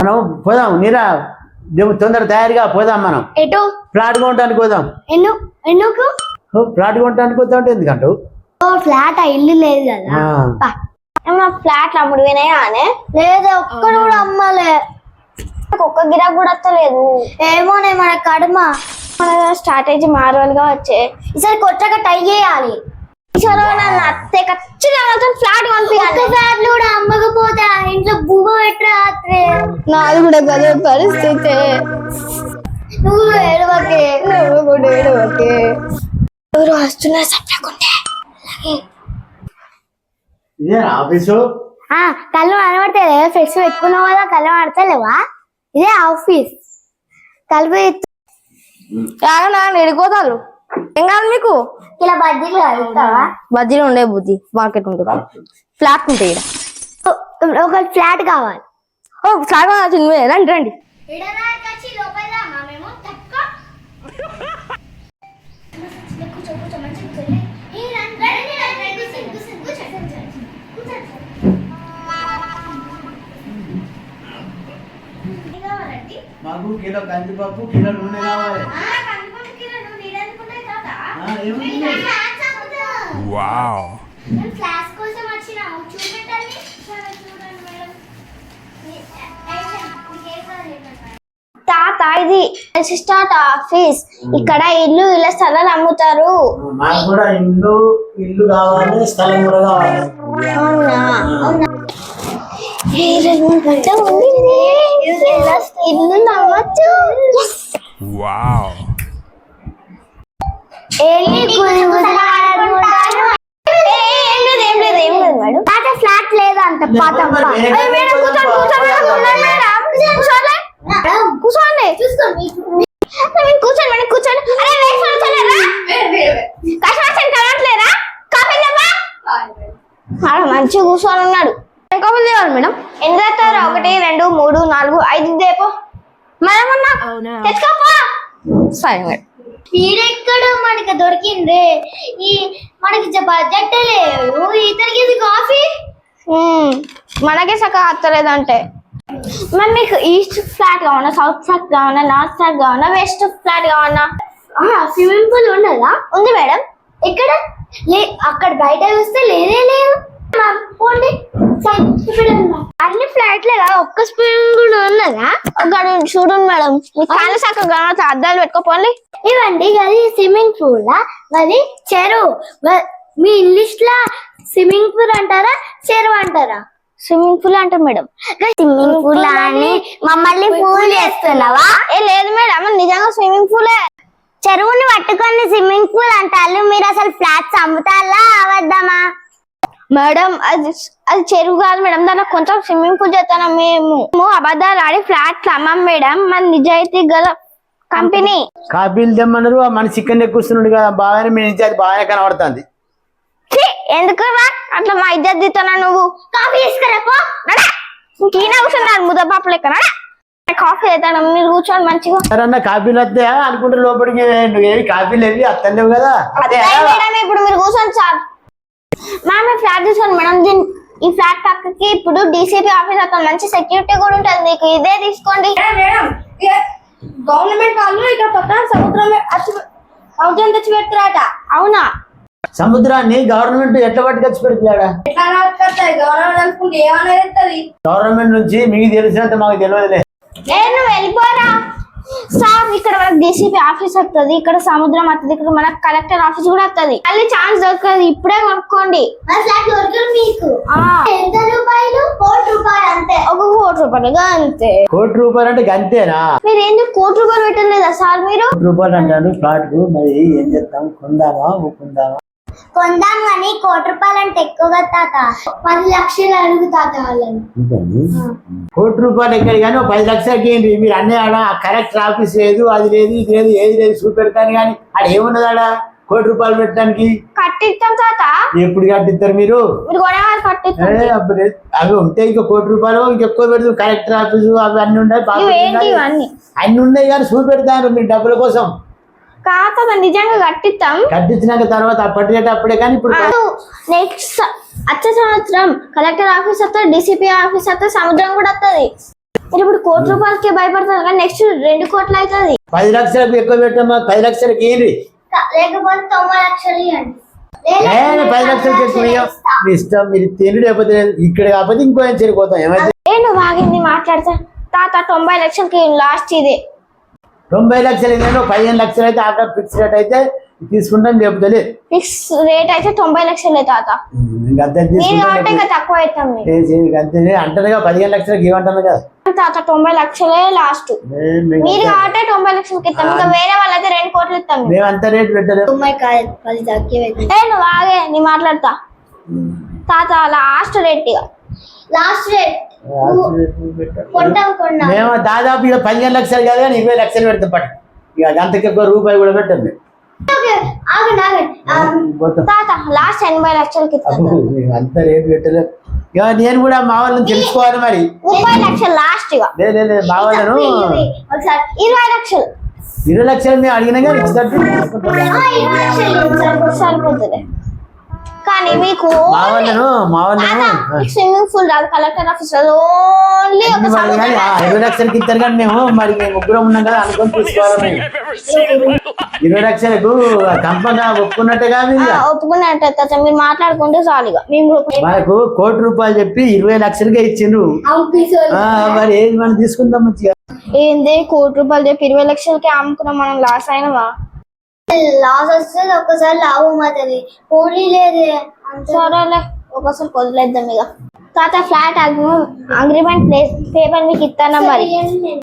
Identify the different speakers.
Speaker 1: మనం పోదాం నీరా? తొందర తయారుగా పోదాం మనం.
Speaker 2: ఎటు?
Speaker 1: ఫ్లాట్ కొనడానికి పోదాం.
Speaker 2: ఎన్ను ఎందుకు?
Speaker 1: ఓ, ఫ్లాట్ కొనడానికి పోతా అంటే ఎందుకంటావు
Speaker 2: ఓ ఫ్లాట్ ఆ ఇల్లు లేదు కదా.
Speaker 1: ఆ,
Speaker 2: పా. ఏమన్నా ఫ్లాట్లు అమ్ముడు వినాయానే లేదు ఒక్కడు కూడా అమ్మలే. ఒక్క గిరాక్ కూడా వస్తలేదు. ఏమోనే మన కడమ. మన స్ట్రాటజీ మారవాలిగా వచ్చే. ఈసారి కొత్తగా ట్రై చేయాలి. ఈసారి నన్ను అత్తే ఖచ్చితంగా ఫ్లాట్ పంపించాలి.
Speaker 3: నాది కూడా గదే పరిస్థితి.
Speaker 2: నువ్వు ఏడవకే.
Speaker 3: నువ్వు కూడా ఏడవకే.
Speaker 2: ఎవరు వస్తున్నారు చెప్పకుంటే
Speaker 1: ఇదే ఆఫీసు?
Speaker 2: ఆ, కళ్ళు కనబడతాయి ఫ్లెక్స్ పెట్టుకున్నావు కదా కళ్ళు కనబడతలేవా? ఇదే ఆఫీస్. కలిపి
Speaker 3: యాగనా ఎడిపోతారు ఏం కాదు మీకు?
Speaker 2: ఇలా కలుగుతావా
Speaker 3: బజ్జీలు ఉండే బుద్ధి మార్కెట్ ఉంటుంది ఫ్లాట్ ఉంటాయి ఈడ.
Speaker 2: ఒక ఫ్లాట్ కావాలి.
Speaker 3: ఓ ఫ్లాట్ నువ్వే. రండి రండి.
Speaker 1: మాకు కిలో కందిపప్పు కిలో నూనె కావాలి. ఆ, ఏముంది?
Speaker 4: Wow.
Speaker 2: క్లాస్ కోసం వచ్చినాము చూపెట్టండి సరే, చూడండి మేడం తాత ఇది అసిస్టెంట్ ఆఫీస్ ఇక్కడ ఇల్లు ఇలా స్థలాలు అమ్ముతారు.
Speaker 1: మాకు కూడా ఇల్లు ఇల్లు కావాలి స్థలం కూడా కావాలి.
Speaker 2: అవునా? ఇల్లు నమ్మచ్చు. పాత ఫ్లాట్ లేదా అంత పాత కూర్చోండి, కూర్చోండి, మేడం, కూర్చోండి, మేడం. కూర్చోండి. అరే వేసి కష్టం కలవట్లేరా కాఫీ లేవా ఆడ మంచిగా కూర్చొని ఉన్నాడు.
Speaker 3: ఏం కావాలి తేవాలి మేడం.
Speaker 2: ఎన్ని తెస్తారు ఒకటి రెండు మూడు నాలుగు ఐదు దేపో మనమన్నా తెచ్చుకోపా.
Speaker 3: సరే మేడం.
Speaker 2: ఈడెక్కడ మనకి దొరికింది? ఈ మనకి బడ్జెట్ లేదు. ఇతనికి ఇది కాఫీ?
Speaker 3: మనకే సక్క అత్తలేదంటే.
Speaker 2: మరి మీకు ఈస్ట్ ఫ్లాట్ కావాలా సౌత్ ఫ్లాట్ కావాలా నార్త్ ఫ్లాట్ కావాలా వెస్ట్ ఫ్లాట్ కావాలా స్విమ్మింగ్ పూల్ ఉన్నదా? ఉంది మేడం. ఇక్కడ లే అక్కడ బయట చూస్తే లేదే లేదు పోండి? అన్ని ఫ్లాట్లే కదా ఒక్క స్విమ్మింగ్ పూల్ ఉన్నదా?
Speaker 3: అక్కడ చూడండి మేడం. సక్క గణత అద్దాలు పెట్టుకోపోండి
Speaker 2: ఇవ్వండి అది స్విమ్మింగ్ పూల్ అది చెరువు. మీ ఇంగ్లీష్ లా స్విమ్మింగ్ పూల్ అంటారా చెరువు అంటారా?
Speaker 3: స్విమ్మింగ్ పూల్ అంటారు మేడం.
Speaker 2: స్విమ్మింగ్ పూల్ అని మమ్మల్ని పూల్ చేస్తున్నావా?
Speaker 3: ఏ లేదు మేడం నిజంగా స్విమ్మింగ్ పూలే
Speaker 2: చెరువుని పట్టుకొని స్విమ్మింగ్ పూల్ అంటారు. మీరు అసలు ఫ్లాట్స్ అమ్ముతారా అవద్దామా?
Speaker 3: మేడం అది అది చెరువు కాదు మేడం. దాంట్లో కొంచెం స్విమ్మింగ్ పూల్ చేస్తాను? మేము మేము అబద్ధాలు ఆడి ఫ్లాట్లు అమ్మం మేడం. మన నిజాయితీ గల కంపెనీ
Speaker 1: కాపీలు తెమ్మన్నారు. ఆ మనిషి ఇక్కడనే కూర్చున్నాడు కదా. బాగానే మీ అది బాగానే కనబడుతుంది.
Speaker 3: ఎందుకు రా? అట్లా మా ఇజ్జత్ తీస్తున్నా నువ్వు?
Speaker 2: కాఫీ తీసుకురాపో
Speaker 3: ఈయన కూర్చున్నాడు ముద్దపాపు లెక్క. కాఫీ అవుతాను మీరు కూర్చోండి మంచిగా.
Speaker 1: సరన్నా కాపీలు వస్తాయా అనుకుంటే లోపలికి నువ్వు ఏమి కాపీలు వెళ్ళి అత్తలేవు కదా?
Speaker 3: మేడం ఇప్పుడు మీరు కూర్చోండి సార్ మ్యామ్ ఈ ఫ్లాట్ తీసుకోండి మేడం దీని ఈ ఫ్లాట్ పక్కకి ఇప్పుడు డీసీపీ ఆఫీస్ అక్కడ మంచి సెక్యూరిటీ కూడా ఉంటుంది మీకు ఇదే తీసుకోండి.
Speaker 5: మేడం గవర్నమెంట్ వాళ్ళు ఇక్కడ పక్కన సముద్రం వచ్చి సముద్రం తెచ్చి పెడతారట
Speaker 3: అవునా?
Speaker 1: సముద్రాన్ని గవర్నమెంట్ ఎట్లా పట్టుకొచ్చి పెడుతున్నాడా?
Speaker 5: గవర్నమెంట్
Speaker 1: నుంచి మీకు తెలిసినంత మాకు తెలియదులే.
Speaker 3: నువ్వు వెళ్ళిపోరా. సార్ ఇక్కడ మనకు డీసీపీ ఆఫీస్ వస్తుంది ఇక్కడ సముద్రం వస్తుంది ఇక్కడ మనకు కలెక్టర్ ఆఫీస్ కూడా వస్తుంది మళ్ళీ ఛాన్స్ దొరకదు ఇప్పుడే కొనుక్కోండి.
Speaker 2: మీకు? ఎంత రూపాయలు? కోటి రూపాయలు అంతే.
Speaker 3: ఒక కోటి రూపాయలుగా అంతే.
Speaker 1: కోటి రూపాయలు అంటే గంతేనా?
Speaker 3: మీరు ఏంటి కోటి రూపాయలు పెట్టలేదా సార్ మీరు?
Speaker 1: కోటి రూపాయలు అంటాడు ఫ్లాట్కు మరి ఏం చేస్తాం కొందామా? ఊకుందామా
Speaker 2: కొందాం కానీ కోటి రూపాయలు అంటే ఎక్కువగా తాత. పది లక్షలు అడుగు తాత వాళ్ళని.
Speaker 1: కోటి రూపాయలు ఎక్కడ కానీ పది లక్షలకి ఏంటి? మీరు అన్నీ ఆడ కరెక్ట్ ఆఫీస్ లేదు అది లేదు ఇది లేదు ఏది లేదు చూపెడతాను కానీ ఆడ ఏమున్నది ఆడ? కోటి రూపాయలు పెట్టడానికి.
Speaker 3: కట్టిస్తాం తాత.
Speaker 1: ఎప్పుడు కట్టిస్తారు మీరు? అవి ఉంటాయి ఇంకా కోటి రూపాయలు ఇంకెక్కువ పెడతాం కలెక్టర్ ఆఫీసు అవి అన్ని ఉన్నాయి అన్ని ఉన్నాయి కానీ చూపెడతారు మీరు డబ్బుల కోసం.
Speaker 3: కాక నిజంగా కట్టిస్తాం
Speaker 1: కట్టించినాక తర్వాత అప్పటికే అప్పుడే కానీ ఇప్పుడు
Speaker 3: నెక్స్ట్ వచ్చే సంవత్సరం కలెక్టర్ ఆఫీస్ వస్తుంది డిసిపి ఆఫీస్ వస్తుంది సముద్రం కూడా వస్తుంది మీరు ఇప్పుడు కోటి రూపాయలకి భయపడతారు కానీ నెక్స్ట్ రెండు కోట్లు అవుతుంది
Speaker 1: పది లక్షలకు ఎక్కువ పెట్టమ్మా పది లక్షలకి ఏంటి
Speaker 2: లేకపోతే తొంభై లక్షలు ఇవ్వండి
Speaker 1: పది ఇయ్యం. మీ ఇష్టం మీరు లేకపోతే. ఇక్కడ కాకపోతే ఇంకో చెరిపోతాం? ఏమైతే
Speaker 3: నేను వాగింది మాట్లాడతా. తాత తొంభై లక్షలకి లాస్ట్ ఇది.
Speaker 1: తొంభై లక్షలు ఏంటంటే పదిహేను లక్షలు అయితే ఆట ఫిక్స్ రేట్ అయితే తీసుకుంటాం లేకపోతే లేదు
Speaker 3: ఫిక్స్ రేట్ అయితే తొంభై లక్షలే తాత.
Speaker 1: అంతే
Speaker 3: నేను
Speaker 1: తీసుకుంటాం
Speaker 3: కాబట్టి ఇంకా తక్కువ
Speaker 1: అంతే. అంటారుగా పదిహేను లక్షలకి ఏమంటాను కదా.
Speaker 3: తాత తొంభై లక్షలే లాస్ట్. మీరు కాబట్టి తొంభై లక్షలకి ఇస్తాం ఇంకా వేరే వాళ్ళైతే రెండు కోట్లు ఇస్తాం.
Speaker 1: మేము. అంత రేట్ పెట్టలేము.
Speaker 2: తొంభై కాదు పది తక్కువ
Speaker 3: ఏ నువ్వు ఆగే నీ మాట్లాడతా. తాత లాస్ట్ రేట్ ఇక.
Speaker 2: Last rate.
Speaker 1: మేము దాదాపు ఇక పదిహేను లక్షలు కాదు కానీ ఇరవై లక్షలు పెడతాం పట్టు. ఇక అంతకి ఎక్కువ రూపాయి కూడా పెట్టాం మేము అంత రేట్ పెట్టలేము ఇక నేను కూడా మా వాళ్ళని తెలుసుకోవాలి మరి.
Speaker 3: లాస్ట్ ఇక.
Speaker 1: లే లే, లే, మా వాళ్ళను
Speaker 3: ఇరవై లక్షలు
Speaker 1: ఇరవై లక్షలు. మేము అడిగినా కానీ ఇచ్చినట్టు తీసుకుంటాం.
Speaker 2: ఇరవై లక్షలు
Speaker 3: సరిపోతుంది కానీ మీకు
Speaker 1: మా వాళ్ళను మా వాళ్ళను
Speaker 3: స్విమ్మింగ్ పూల్ రాదు కలెక్టర్ ఆఫీసర్ ఓన్లీ ఒక
Speaker 1: ఇరవై లక్షలకి ఇస్తారు కానీ మేము మరి మేము ముగ్గురం ఉన్నాం కదా అనుకొని తీసుకోవాలి ఇరవై లక్షలకు కంపగా ఒప్పుకున్నట్టుగా మీరు
Speaker 3: ఆ, ఒప్పుకున్నట్టు తాత మీరు మాట్లాడుకుంటే చాలు ఇక. మేము
Speaker 1: మనకు కోటి రూపాయలు చెప్పి ఇరవై లక్షలకే ఇచ్చిండ్రు. ఆ, మరి ఏది మనం తీసుకుందాం మంచిగా?
Speaker 3: ఏంది కోటి రూపాయలు చెప్పి ఇరవై లక్షలకి అమ్ముకున్నాం మనం లాస్ అయినవా?
Speaker 2: లాస్ వస్తుంది ఒక్కసారి లాభం అవుతుంది పోనీ లేదే.
Speaker 3: సరేలే. ఒకసారి వదిలేద్దాం ఇక. తాత ఫ్లాట్ అగ్రిమెంట్ పేపర్ మీకు ఇస్తానా మరి.